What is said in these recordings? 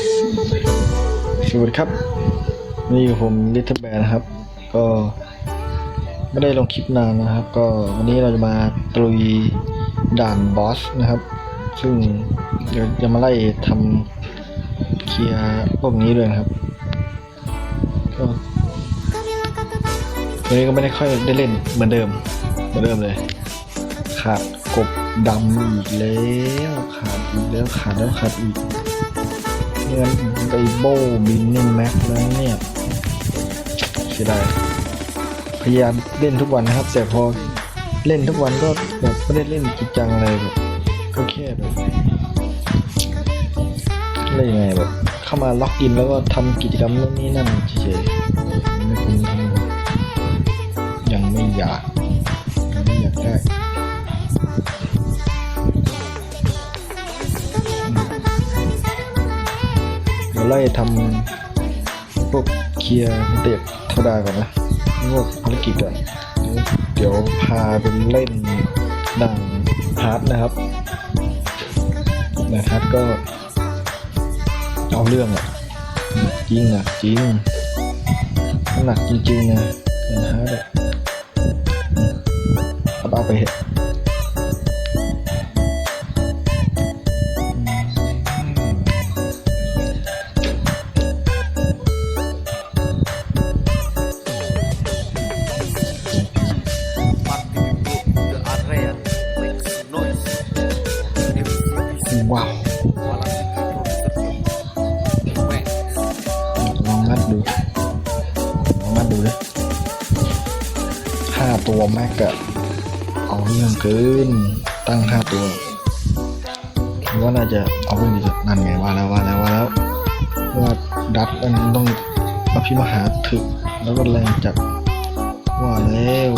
สวัสดีครับ นี่ผมลิทเทิลแบนนะครับ ก็ไม่ได้ลงคลิปนานนะครับ ก็วันนี้เราจะมาตรุยด่านบอสนะครับ ซึ่งเดี๋ยวจะมาไล่ทำเคลียร์พวกนี้ด้วยนะครับก็วันนี้ก็ไม่ได้ค่อยได้เล่นเหมือนเดิม เหมือนเดิมเลยขาดกบดำอีกแล้วขาดอีกแล้วขาดแล้วขาดอีก เงินไดโบบินนี่แม็กแล้วเนี่ยเสียดายพยายามเล่นทุกวันนะครับ แต่พอเล่นทุกวันก็แบบไม่ได้เล่นจริงจังอะไรแบบก็แค่แบบเล่นยังไงแบบเข้ามาล็อกอินแล้วก็ทำกิจกรรมนู่นนี่นั่นเฉยๆไม่คุ้มยังไม่อยาก ไล่ทำพวกเคลียร์เด็กธรรมดาก่อนนะพวกภารกิจก่อนเดี๋ยวพาไปเล่นดังฮาร์ดนะครับนะฮาร์ดก็เอาเรื่องอะจริงอะจริงหนักจริงๆนะนะฮาร์ดอะเอาไปเถอ ดูดิห้าตัวแม็กอะเอาเรื่องเกิน ตั้งห้าตัวคิดว่าน่าจะเอาเรื่องจัดนั่นไงว่าแล้วว่าแล้วว่าแล้วว่าดัดมันต้องอภิมหาถึกแล้วก็แรงจัดว่าแล้ว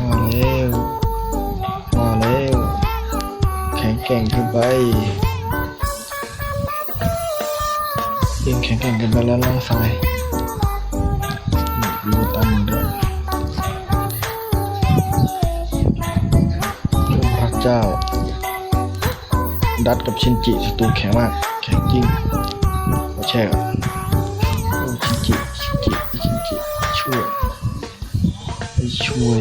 ว่าแล้วว่าแล้วแข็งแกร่งขึ้นไปยิ่งแข็งแกร่งขึ้นไปแล้วร่างกาย เจ้า ดัดกับชินจิศัตรูแข็งมาก แข็งจริงมาแช่ก่อนชินจิชินจิชินจิช่วยช่วย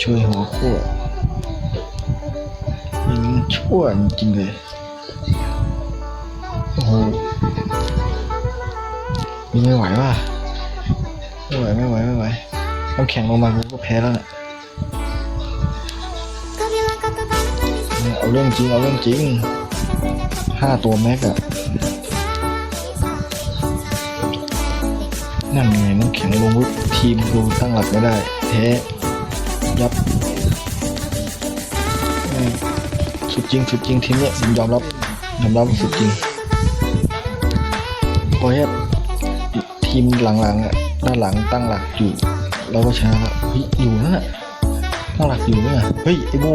ช่วยหัวขั้วมันชั่วจริงเลยโอ้โหนี่ไม่ไหวว่ะไม่ไหวไม่ไหวไม่ไหวน้ำแข็งลงมากูก็แพ้แล้วเนี่ย รื่องจริง เอาเรื่องจริงห้าตัวแม็กอะนั่นไงน้ำแข็งลงปุ๊บทีมกูตั้งหลักไม่ได้แพ้ยับสุดจริงสุดจริงทีมเนี้ยผมยอมรับยอมรับสุดจริงพอแค่ทีมหลังๆอะด้านหลังตั้งหลักอยู่เราก็ชนะแล้วอยู่นั่นน่ะตั้งหลักอยู่เนี่ยเฮ้ยไอโบ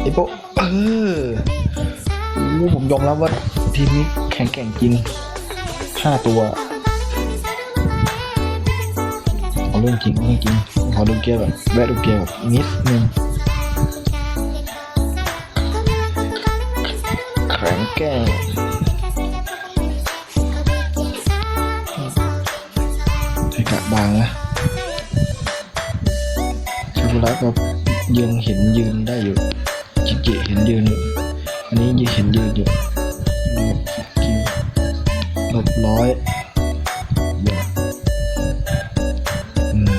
ไอโบเออโอ้ผมยอมรับว่าทีมนี้แข็งแกร่งจริงห้าตัว เอาเรื่องจริงเอาเรื่องจริงขอดูเกียร์แบบแวะดูเกียร์แบบนิดนึงแข็งแกร่งไอกะบางนะชากุระก็ยังเห็นยืนได้อยู่ จิเกะเห็นยืนอยู่อันนี้ยังเห็นยืนอยู่หลบคิวหลบร้อยอย่าอืม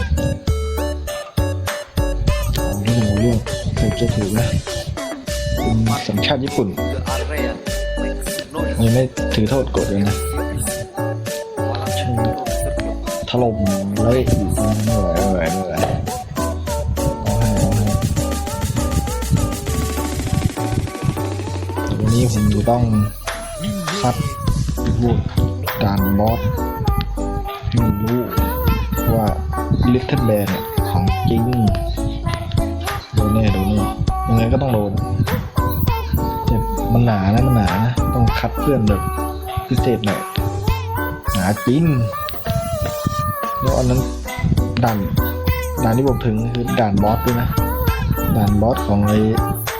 เอาเรื่องเอาเรื่องเกือบจะถูกนะเป็นสัญชาติญี่ปุ่น the area makes noise. ยังไม่ถือโทษกฎเลยนะ Malam itu tertiup. ถล่มเลยอีกไม่ไหวไม่ไหวไม่ไหวเอา นนี้ผมจะต้องคัดพวกด่านบอสให้มันรู้ว่าลิทเทิลแบนเนี่ยของจริงโดนแน่โดนแน่ยังไงก็ต้องโดนแต่มันหนานะมันหนานะต้องคัดเพื่อนแบบพิเศษหน่อยหนาจริงแล้วอันนั้นด่านด่านที่ผมถึงคือด่านบอสด้วยนะด่านบอสของไอ้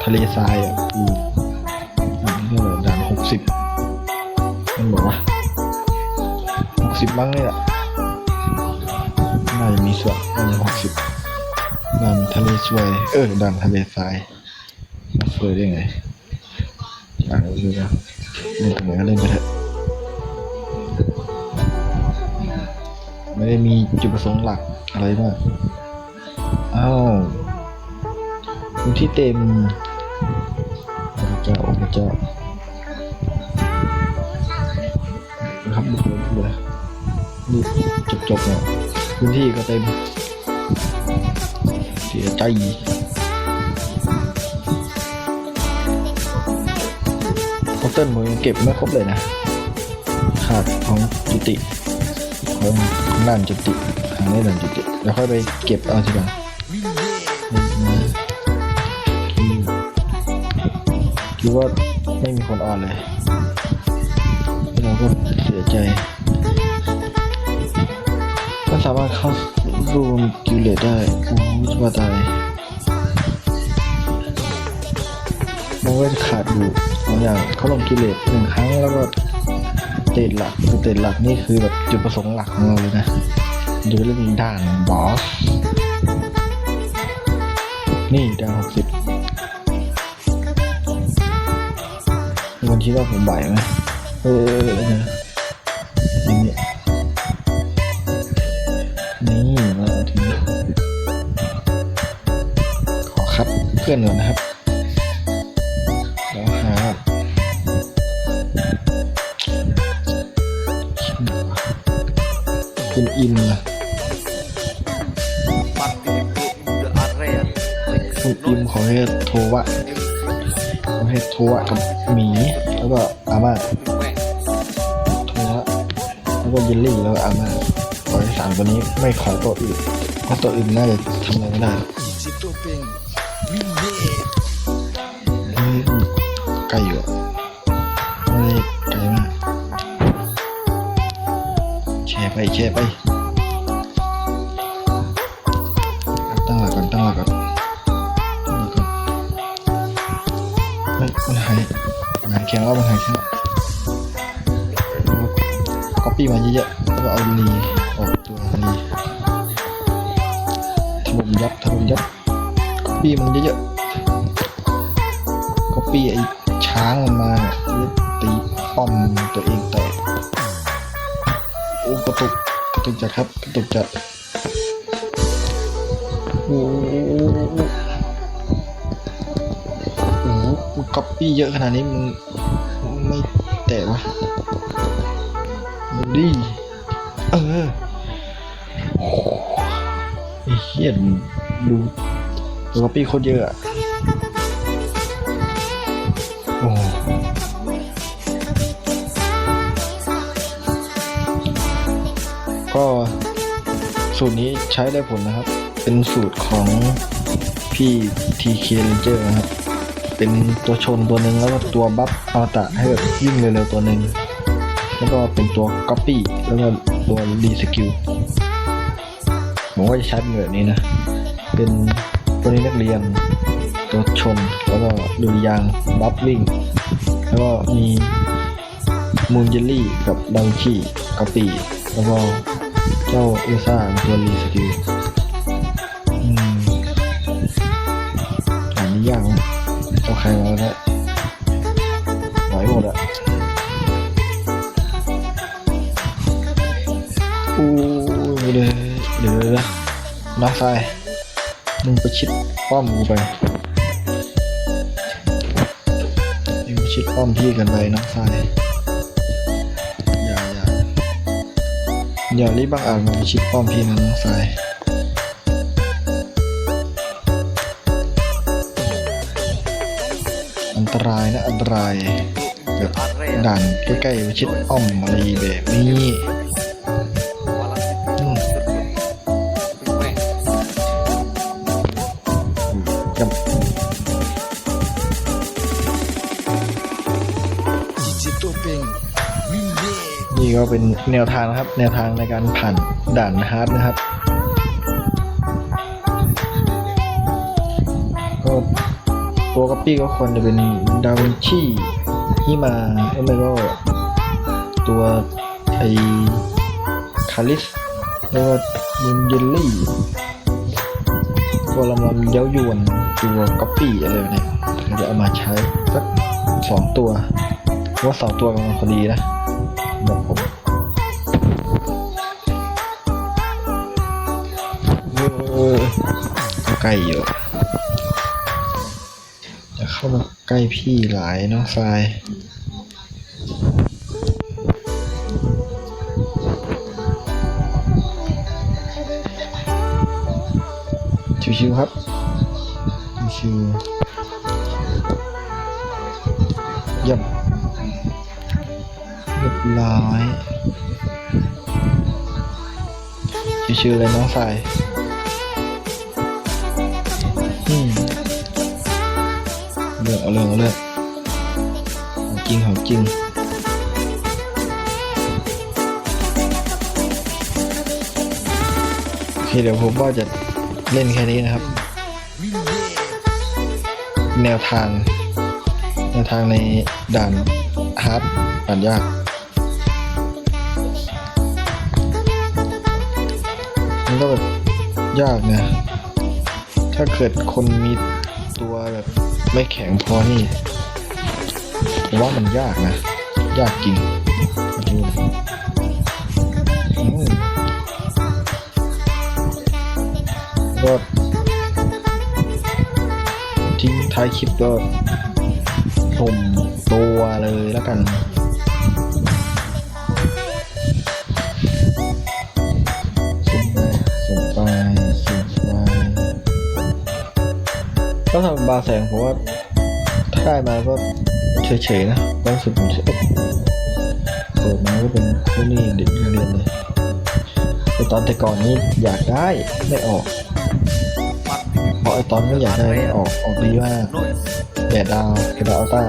ทะเลทรายอะ สิบมันบอกว่าหกสิบมั้งนี่แหละน่าจะมีส่วนน่าจะหกสิบด่านทะเลสวย เออด่านทะเลทรายมาสวยได้ไงอ่านดูนะเล่นตรงไหนก็เล่นไปเถอะไม่ได้มีจุดประสงค์หลักอะไรมากอ้าวที่เต็มพระเจ้าพระเจ้า บุกเลยนี่จบจบๆเนี่ยพื้นที่ก็เต็มเสียใจคอเติ้ลผมยังเก็บไม่ครบเลยนะขาดของจุติของด้านจุติหาได้ด่านจุติแล้วค่อยไปเก็บเอาทีหลังคิดว่าไม่มีคนออนเลยเราก็ สียใจ ก็สามารถเข้ารวมกิเลสได้โอ้โหจะว่าตายมันก็จะขาดอยู่บางอย่างเขาลงกิเลสหนึ่งครั้งแล้วก็เตจหลักคือเตจหลักนี่คือแบบจุดประสงค์หลักของเราเลยนะจะเป็นเรื่องด่านบอสนี่ดาวหกสิบวันคิดว่าผมบ่ายไหมเออ คัดเพื่อนก่อนนะครับแล้วหาคุณอินนะคุณอิม noise. ขอให้โทรวะขอให้โทรวะกับหมี แล้วก็อาม่าโทรวะแล้วก็เยลลี่แล้วก็อาม่าขอให้สามตัวนี้ไม่ขอตัวอื่นเพราะตัวอื่นน่าจะทำอะไรไม่ได้ ไกลอยู่อะไม่ได้ไกลมากแชร์ไปแชร์ไปตั้งหลักก่อนตั้งหลักก่อนตั้งหลักก่อนมันหายหายแข็งแล้วมันหายแข็งแล้วก็ปี้มาเยอะๆแล้วก็เอาลีออกตัวลีถล่มยับถล่มยับก็ปี้มันเยอะๆก็ปี้ไอ้ ช้างมันมาตีป้อมตัวเองแตกโอ้กระตุกกระตุกจัดครับกระตุกจัดโอ้โหโอ้โหมึงก๊อปปี้เยอะขนาดนี้มึงไม่แตะวะมึงดิเออโอ้โหไอ้เหี้ยดูดูก๊อปปี้โคตรเยอะ สูตรนี้ใช้ได้ผลนะครับ เป็นสูตรของพี่ TK Ranger นะครับ เป็นตัวชนตัวหนึ่งแล้วก็ตัวบัฟอวตารให้แบบวิ่งเร็วๆตัวหนึ่งแล้วก็เป็นตัว Copy แล้วก็ตัวรีสกิลผมว่าจะใช้เป็นแบบนี้นะ เป็นตัวนี้นักเรียนตัวชนแล้วก็ดุยางบัฟวิ่ง แล้วก็มีมูนเจลลี่กับดังชี่ก o ปีแล้วก็ เจ้าเอซ่าตัวรีสกิลอืมอันนี้ยากนะเอาใครมาแล้วนะไหวหมดอะอู้เดี๋ยวเดี๋ยวเดี๋ยวน้องชายมึงไปชิดป้อมกูไปมึงไปชิดป้อมพี่กันไปน้องชาย อย่ารีบบังอาจมาชิดป้อมพี่นะน้องชายอันตรายนะอันตรายแบบด่านใกล้ๆชิดอ้อมอะไรแบบนี้กับ นี่ก็เป็นแนวทางนะครับ แนวทางในการผ่านด่านฮาร์ดนะครับ ก็ตัวกัปปี้ก็ควรจะเป็นดาวินชีฮิมาเอ้ยไม่ก็ตัวไอคาลิสแล้วก็มุนเยลลี่ ตัวลำลำเย้ายวน ตัวก๊อปปี้อะไรเนี่ยเดี๋ยวเอามาใช้สักสองตัว ว่าสองตัวกำลังพอดีนะ ใกล้อยู่จะเข้ามาใกล้พี่หลายเนาะทรายชิวๆครับชิวๆเยี่ยมเรียบร้อยชิวๆเลยน้องสาย เลือกเอาเรื่องเอาเรื่องของจริงของจริงโอเคเดี๋ยวผมว่าจะเล่นแค่นี้นะครับ แนวทาง แนวทางในด่านฮาร์ดด่านยากมันก็แบบยากนะ ถ้าเกิดคนมีตัวแบบไม่แข็งพอนี่ผมว่ามันยากนะ ยากจริงก็ทิ้งท้ายคลิปก็ชมตัวเลยแล้วกัน บาแสงผมว่าถ้าได้มาก็เฉยๆนะความรู้สึกผมเฉยเปิดมาก็เป็นผู้นี่เด็กเรียนเลยแต่ตอนแต่ก่อนนี้อยากได้ไม่ออกเพราะไอตอนไม่อยากได้ไม่ออกออกดีมากแดดดาวเกดาอัลต้า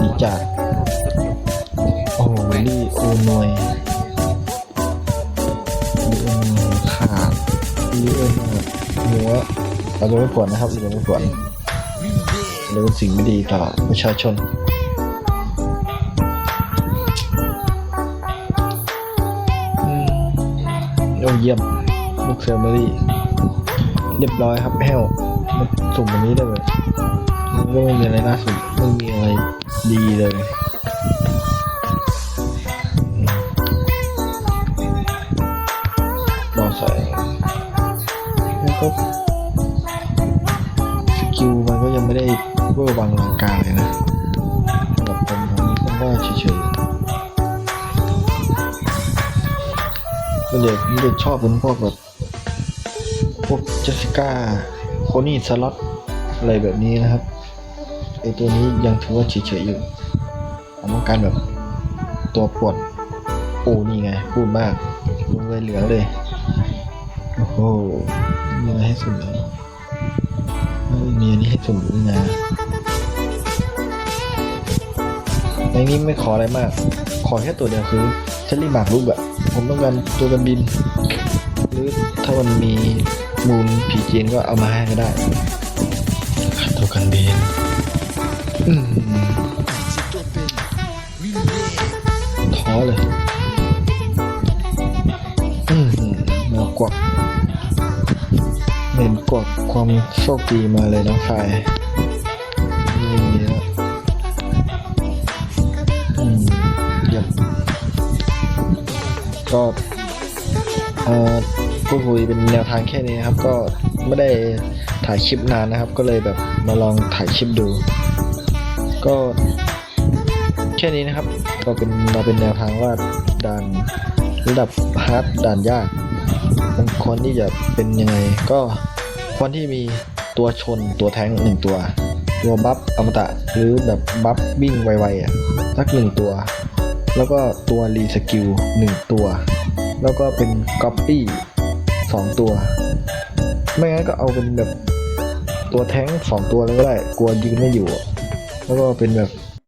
ดีจัดโอ้โหลี่โอนวยลี่โอนขาดลี่โอนหัว เราจะไม่ปวดนะครับเราจะไม่ปวดเราเป็นสิ่งไม่ดีต่อประชาชนโอ้เยี่ยมลูกเซอร์เมอรี่เรียบร้อยครับแห้วมันสุ่มแบบนี้ได้เลยมันก็ไม่มีอะไรน่าสุ่มไม่มีอะไรดีเลย ยังไม่ได้เวอร์วังลังการเลยนะสำหรับผมตรงนี้ผมว่าเฉยๆมันเด็กมันเด็กชอบเป็นพวกแบบพวกเจสสิก้าโคนี่สล็อตอะไรแบบนี้นะครับไอตัวนี้ยังถือว่าเฉยๆอยู่ผมต้องการแบบตัวปวดโอ้นี่ไง พูดมากลงเลยเหลืองเลย โอ้โหมีอะไรให้สุ่มเลย ไม่มีอันนี้ให้สุ่มด้วยนะในนี้ไม่ขออะไรมาก ขอแค่ตัวเดียวคือเชลลี่หมากรูปอะผมต้องการตัวกันบิน หรือถ้ามันมีมูลผีจีนก็เอามาให้ก็ได้ ตัวกันเบนอืมท้อเลย อืมมากวักเห็นกวักความโชคดีมาเลยน้องชายนี่มีแล้อืมเยี่ยมก็เอ่อพูดคุยเป็นแนวทางแค่นี้นะครับ ก็ไม่ได้ถ่ายคลิปนานนะครับ ก็เลยแบบมาลองถ่ายคลิปดู ก็แค่นี้นะครับ ก็เป็นมาเป็นแนวทางว่าด่านระดับฮาร์ดด่านยากมันควรที่จะเป็นยังไงก็ วรที่มีตัวชนตัวแทงหนึ่งตัว ตัวบัฟอมตะหรือแบบบัฟวิ่งไวๆอะสักหนึ่งตัว แล้วก็ตัวรีสกิลหนึ่งตัว แล้วก็เป็นก๊อปปี้สองตัว ไม่งั้นก็เอาเป็นแบบตัวแท้งสองตัวเลยก็ได้ กลัวยืนไม่อยู่ แล้วก็เป็นแบบ